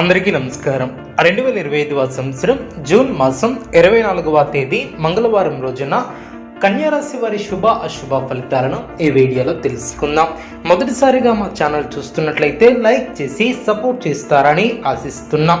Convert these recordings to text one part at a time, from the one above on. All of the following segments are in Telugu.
అందరికీ నమస్కారం. రెండు వేల ఇరవై ఐదవ సంవత్సరం జూన్ మాసం ఇరవై నాలుగవ తేదీ మంగళవారం రోజున కన్యారాశి వారి శుభ అశుభ ఫలితాలను ఈ వీడియోలో తెలుసుకుందాం. మొదటిసారిగా మా ఛానల్ చూస్తున్నట్లయితే లైక్ చేసి సపోర్ట్ చేస్తారని ఆశిస్తున్నాం.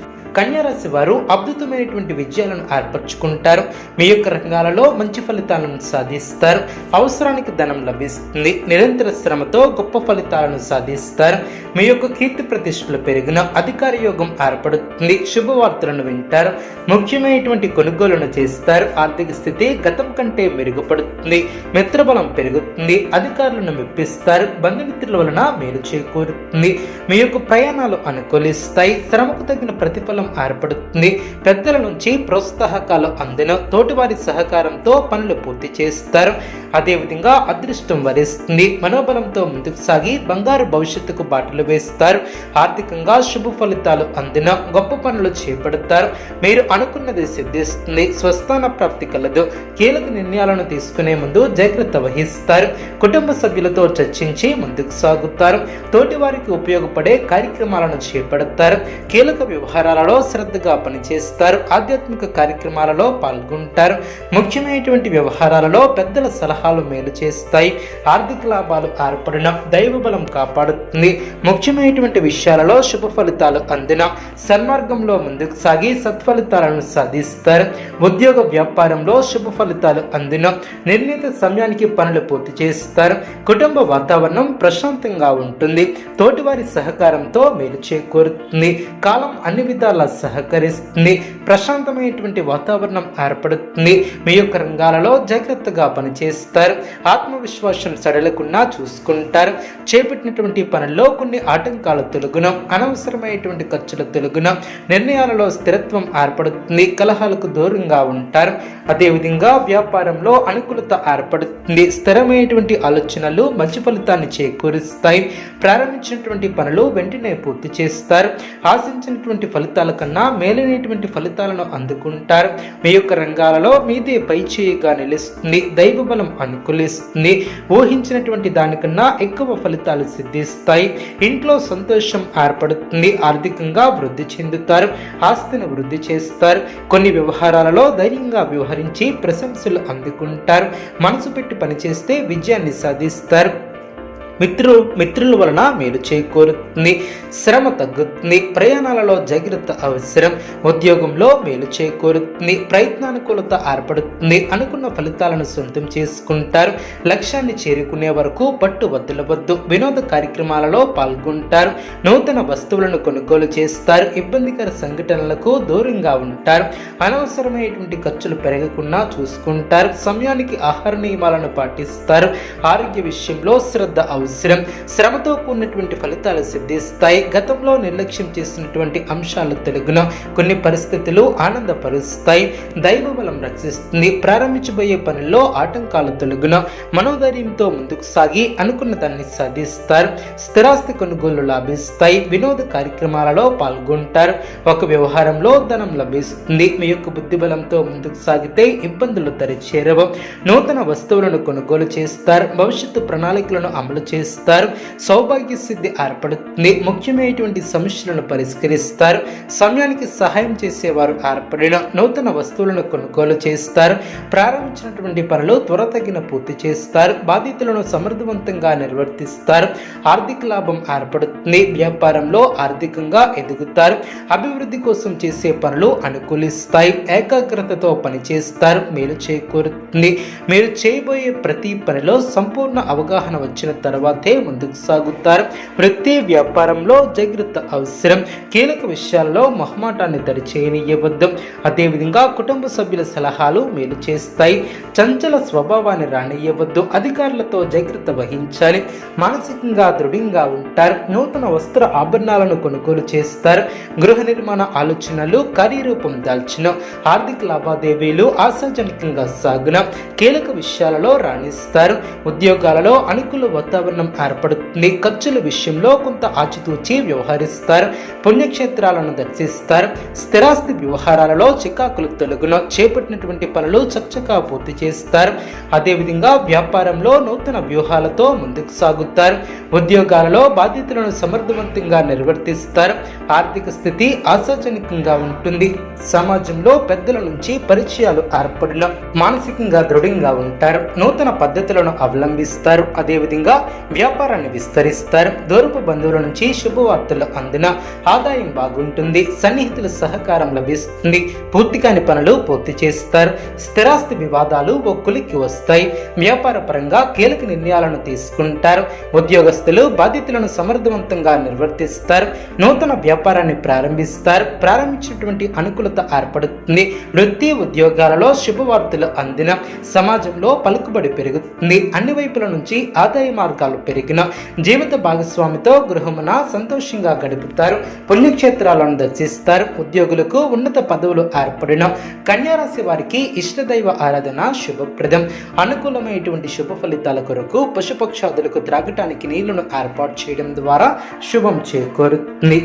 కన్యారాశి వారు అద్భుతమైనటువంటి విజయాలను ఏర్పరచుకుంటారు. మీ యొక్క రంగాలలో మంచి ఫలితాలను సాధిస్తారు. అవసరానికి ధనం లభిస్తుంది. నిరంతర శ్రమతో గొప్ప ఫలితాలను సాధిస్తారు. మీ యొక్క కీర్తి ప్రతిష్టలు పెరిగిన అధికార యోగం ఏర్పడుతుంది. శుభవార్తలను వింటారు. ముఖ్యమైనటువంటి కొనుగోలును చేస్తారు. ఆర్థిక స్థితి గతం కంటే మెరుగుపడుతుంది. మిత్రబలం పెరుగుతుంది. అధికారులను మెప్పిస్తారు. బంధుమిత్రుల వలన మేలు చేకూరుతుంది. మీ యొక్క ప్రయాణాలు అనుకూలిస్తాయి. శ్రమకు తగిన ప్రతిఫలం ఏర్పడుతుంది. పెద్దల నుంచి ప్రోత్సాహకాలు అందిన తోటివారి సహకారంతో పనులు పూర్తి చేస్తారు. అదేవిధంగా అదృష్టం వరిస్తుంది. మనోబలంతో ముందుకు సాగి బంగారు భవిష్యత్తుకు బాటలు వేస్తారు. ఆర్థికంగా శుభ ఫలితాలు అందిన గొప్ప పనులు చేపడతారు. మీరు అనుకున్నది సిద్ధిస్తుంది. స్వస్థాన ప్రాప్తి కలదు. కీలక నిర్ణయాలను తీసుకునే ముందు జాగ్రత్త వహిస్తారు. కుటుంబ సభ్యులతో చర్చించి ముందుకు సాగుతారు. తోటివారికి ఉపయోగపడే కార్యక్రమాలను చేపడతారు. కీలక వ్యవహారాలలో శ్రద్ధగా పనిచేస్తారు. ఆధ్యాత్మిక కార్యక్రమాలలో పాల్గొంటారు. ముఖ్యమైనటువంటి వ్యవహారాలలో పెద్దల సలహాలు మేలు చేస్తాయి. ఆర్థిక లాభాలు ఏర్పడిన దైవ బలం కాపాడుతుంది. ముఖ్యమైనటువంటి విషయాలలో శుభ ఫలితాలు అందిన సన్మార్గంలో ముందుకు సాగి సత్ఫలితాలను సాధిస్తారు. ఉద్యోగ వ్యాపారంలో శుభ ఫలితాలు అందిన నిర్ణీత సమయానికి పనులు పూర్తి చేస్తారు. కుటుంబ వాతావరణం ప్రశాంతంగా ఉంటుంది. తోటివారి సహకారంతో మేలు చేకూరుతుంది. కాలం అన్ని విధాల సహకరిస్తుంది. ప్రశాంతమైనటువంటి వాతావరణం ఏర్పడుతుంది. మీ యొక్క రంగాలలో జాగ్రత్తగా పనిచేస్తారు. ఆత్మవిశ్వాసం సడలకుండా చూసుకుంటారు. చేపట్టినటువంటి పనుల్లో కొన్ని ఆటంకాలు తొలగున అనవసరమైనటువంటి ఖర్చుల తొలగున నిర్ణయాలలో స్థిరత్వం ఏర్పడుతుంది. కలహాలకు దూరంగా ఉంటారు. అదేవిధంగా వ్యాపారంలో అనుకూలత ఏర్పడుతుంది. స్థిరమైనటువంటి ఆలోచనలు మంచి ఫలితాన్ని చేకూరుస్తాయి. ప్రారంభించినటువంటి పనులు వెంటనే పూర్తి చేస్తారు. ఆశించినటువంటి ఫలితాలు కన్నా మేలైనటువంటి ఫలితాలను అందుకుంటారు. మీ యొక్క రంగాలలో మీదే పై చేయిగా నిలుస్తుంది. దైవ బలం అనుకూలిస్తుంది. ఊహించినటువంటి దానికన్నా ఎక్కువ ఫలితాలు సిద్ధిస్తాయి. ఇంట్లో సంతోషం ఏర్పడుతుంది. ఆర్థికంగా వృద్ధి చెందుతారు. ఆస్తిని వృద్ధి చేస్తారు. కొన్ని వ్యవహారాలలో ధైర్యంగా వ్యవహరించి ప్రశంసలు అందుకుంటారు. మనసు పెట్టి పనిచేస్తే విజయాన్ని సాధిస్తారు. మిత్రులు మిత్రుల వలన మేలు చేకూరుతుంది. శ్రమ తగ్గుతుంది. ప్రయాణాలలో జాగ్రత్త అవసరం. ఉద్యోగంలో మేలు చేకూరుతుంది. ప్రయత్నానుకూలత ఏర్పడుతుంది. అనుకున్న ఫలితాలను సొంతం చేసుకుంటారు. లక్ష్యాన్ని చేరుకునే వరకు పట్టు వద్దులవద్దు వినోద కార్యక్రమాలలో పాల్గొంటారు. నూతన వస్తువులను కొనుగోలు చేస్తారు. ఇబ్బందికర సంఘటనలకు దూరంగా ఉంటారు. అనవసరమైనటువంటి ఖర్చులు పెరగకుండా చూసుకుంటారు. సమయానికి ఆహార నియమాలను పాటిస్తారు. ఆరోగ్య విషయంలో శ్రద్ధ అవసరం. శ్రమతో కూడినటువంటి ఫలితాలు సిద్ధిస్తాయి. గతంలో నిర్లక్ష్యం చేసినటువంటి అంశాలు తెలుగున కొన్ని పరిస్థితులు ఆనందపరుస్తాయి. దైవ బలం రక్షిస్తుంది. ప్రారంభించబోయే పనుల్లో ఆటంకాలు తెలుగున మనోధైర్యంతో ముందుకు సాగి అనుకున్న దాన్ని సాధిస్తారు. స్థిరాస్తి కొనుగోలు లాభిస్తాయి. వినోద కార్యక్రమాలలో పాల్గొంటారు. ఒక వ్యవహారంలో ధనం లభిస్తుంది. మీ యొక్క బుద్ధి బలంతో ముందుకు సాగితే ఇబ్బందులు తరిచేరవు. నూతన వస్తువులను కొనుగోలు చేస్తారు. భవిష్యత్తు ప్రణాళికలను అమలు చేస్తారు. సౌభాగ్య సిద్ధి ఏర్పడుతుంది. ముఖ్యమైనటువంటి సమస్యలను పరిష్కరిస్తారు. సమయానికి సహాయం చేసేవారు ఏర్పడిన నూతన వస్తువులను కొనుగోలు చేస్తారు. ప్రారంభించినటువంటి పనులు త్వరతగిన పూర్తి చేస్తారు. బాధితులను సమర్థవంతంగా నిర్వర్తిస్తారు. ఆర్థిక లాభం ఏర్పడుతుంది. వ్యాపారంలో ఆర్థికంగా ఎదుగుతారు. అభివృద్ధి కోసం చేసే పనులు అనుకూలిస్తాయి. ఏకాగ్రతతో పనిచేస్తారు. మేలు చేకూరుతుంది. మీరు చేయబోయే ప్రతి పనిలో సంపూర్ణ అవగాహన వచ్చిన తర్వాత తర్వాతే ముందుకు సాగుతారు. వృత్తి వ్యాపారంలో జాగ్రత్త అవసరం. కీలక విషయాల్లో మొహమాటాన్ని దరిచేయనివ్వద్దు అదేవిధంగా కుటుంబ సభ్యుల సలహాలు మేలు చేస్తాయి. చంచల స్వభావాన్ని రానియవద్దు. అధికారులతో జాగ్రత్త వహించాలి. మానసికంగా దృఢంగా ఉంటారు. నూతన వస్త్ర ఆభరణాలను కొనుగోలు చేస్తారు. గృహ నిర్మాణ ఆలోచనలు కార్యరూపం దాల్చిన ఆర్థిక లావాదేవీలు ఆశాజనకంగా సాగున కీలక విషయాలలో రాణిస్తారు. ఉద్యోగాలలో అనుకూల వాతావరణం ఏర్పడుతుంది. ఖర్చుల విషయంలో కొంత ఆచితూచి వ్యవహరిస్తారు. పుణ్యక్షేత్రాలను దర్శిస్తారు. స్థిరాస్తి వ్యవహారాలలో చికాకులు తొలగున చేపట్టినటువంటి పనులు చకచకా పూర్తి చేస్తారు. అదేవిధంగా వ్యాపారంలో నూతన వ్యూహాలతో ముందుకు సాగుతారు. ఉద్యోగాలలో బాధ్యతలను సమర్థవంతంగా నిర్వర్తిస్తారు. ఆర్థిక స్థితి ఆశాజనకంగా ఉంటుంది. సమాజంలో పెద్దల నుంచి పరిచయాలు ఏర్పడిన మానసికంగా దృఢంగా ఉంటారు. నూతన పద్ధతులను అవలంబిస్తారు. అదేవిధంగా వ్యాపారాన్ని విస్తరిస్తారు. దూరపు బంధువుల నుంచి శుభవార్తలు అందిన ఆదాయం బాగుంటుంది. సన్నిహితుల సహకారం లభిస్తుంది. పూర్తి కాని పనులు పూర్తి చేస్తారు. స్థిరాస్తి వివాదాలు ఒక్కులికి వస్తాయి. వ్యాపార పరంగా కీలక నిర్ణయాలను తీసుకుంటారు. ఉద్యోగస్తులు బాధ్యతలను సమర్థవంతంగా నిర్వర్తిస్తారు. నూతన వ్యాపారాన్ని ప్రారంభిస్తారు. ప్రారంభించినటువంటి అనుకూలత ఏర్పడుతుంది. వృత్తి ఉద్యోగాలలో శుభవార్తలు అందిన సమాజంలో పలుకుబడి పెరుగుతుంది. అన్ని వైపుల నుంచి ఆదాయ మార్గాలు పెరిగిన జీవిత భాగస్వామితో గృహమున సంతోషంగా గడుపుతారు. పుణ్యక్షేత్రాలను దర్శిస్తారు. ఉద్యోగులకు ఉన్నత పదవులు ఏర్పడిన కన్యారాశి వారికి ఇష్టదైవ ఆరాధన శుభప్రదం. అనుకూలమైనటువంటి శుభ ఫలితాల కొరకు పశుపక్షాదులకు త్రాగటానికి నీళ్ళను ఏర్పాటు చేయడం ద్వారా శుభం చేకూరుతుంది.